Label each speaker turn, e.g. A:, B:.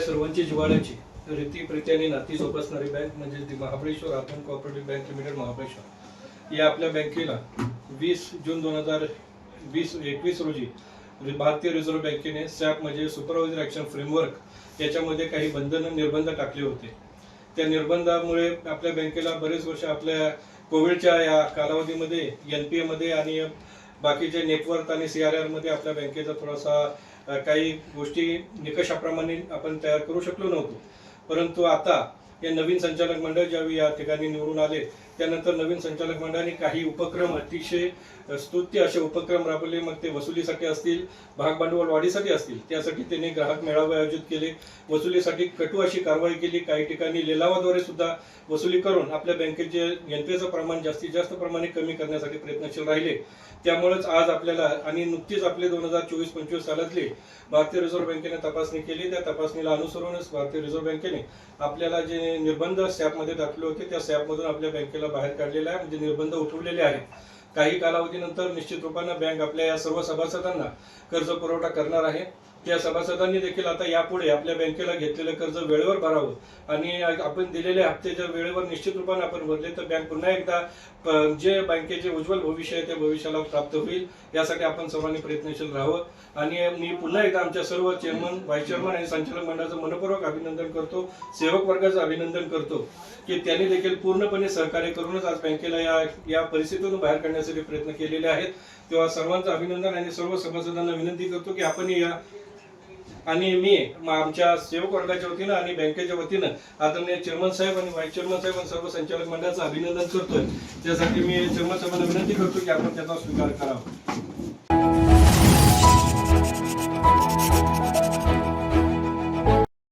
A: सर्वांची जिवाळ्याची रीती प्रीती आणि नाती जोपासणारी बँक म्हणजे ती महाबळेश्वर आपण कॉपरेटिव्ह बँक लिमिटेड महाबळेश्वर. या आपल्या बँकेला वीस जून दोन हजार वीस एकवीस रोजी भारतीय रिझर्व्ह बँकेने सॅप म्हणजे सुपरवायझर ॲक्शन फ्रेमवर्क याच्यामध्ये काही बंधनं निर्बंध टाकले होते. त्या निर्बंधामुळे आपल्या बँकेला बरेच वर्ष आपल्या कोविडच्या या कालावधीमध्ये एन पी एमध्ये आणि बाकीचे नेटवर्क आणि सी आर आरमध्ये आपल्या बँकेचा थोडासा काही गोष्टी निकषाप्रमाणे आपण तयार करू शकलो नव्हतो. परंतु आता हे नवीन संचालक मंडळ ज्यावेळी या ठिकाणी निवडून आले त्यानंतर नवीन संचालक मंडळाने काही उपक्रम अतिशय स्तुत्य असे उपक्रम राबवले. मग ते वसुलीसाठी असतील भागभांडवल वाढीसाठी असतील त्यासाठी त्यांनी ग्राहक मेळावे आयोजित केले. वसुलीसाठी कटू अशी कारवाई केली. काही ठिकाणी लिलावाद्वारे सुद्धा वसुली करून आपल्या बँकेचे यंत्रेचं प्रमाण जास्तीत जास्त प्रमाणे कमी करण्यासाठी प्रयत्नशील राहिले. त्यामुळेच आज आपल्याला आणि नुकतीच आपले दोन हजार चोवीस पंचवीस सालातली भारतीय रिझर्व्ह बँकेने तपासणी केली. त्या तपासणीला अनुसरूनच भारतीय रिझर्व्ह बँकेने आपल्याला जे निर्बंध सॅपमध्ये टाकले होते. त्या सॅपमधून आपल्या बँकेला बाहेर काढलेला आहे. म्हणजे निर्बंध उठवलेले आहेत. काही कालावधीनंतर निश्चित रूपानं बँक आपल्या या सर्व सभासदांना कर्ज पुरवठा करणार आहे. त्या सभासदांनी देखील आता यापुढे आपल्या बँकेला घेतलेलं कर्ज वेळेवर भरावं. आणि आपण दिलेले हप्ते जर वेळेवर निश्चित रूपाने आपण भरले तर बँक पुन्हा एकदा जे बँकेचे उज्ज्वल भविष्य आहे त्या भविष्याला प्राप्त होईल. यासाठी आपण सर्वांनी प्रयत्नशील राहावं. आणि मी पुन्हा एकदा आमच्या सर्व चेअरमन व्हाईस चेअरमन आणि संचालक मंडळाचं मनपूर्वक अभिनंदन करतो. सेवक वर्गाचं अभिनंदन करतो की त्यांनी देखील पूर्णपणे सहकार्य करूनच आज बँकेला या या परिस्थितीतून बाहेर काढण्यासाठी प्रयत्न केलेले आहेत. तेव्हा सर्वांचं अभिनंदन आणि सर्व सभासदांना विनंती करतो की आपण या आणि मी आमच्या सेवक वर्गाच्या वतीनं आणि बँकेच्या वतीनं आदरणीय चेअरमन साहेब आणि व्हाईस चेअरमन साहेब आणि सर्व संचालक मंडळाचं अभिनंदन करतोय. त्यासाठी मी चेअरमन साहेबांना विनंती करतो की आपण त्याचा स्वीकार करावा.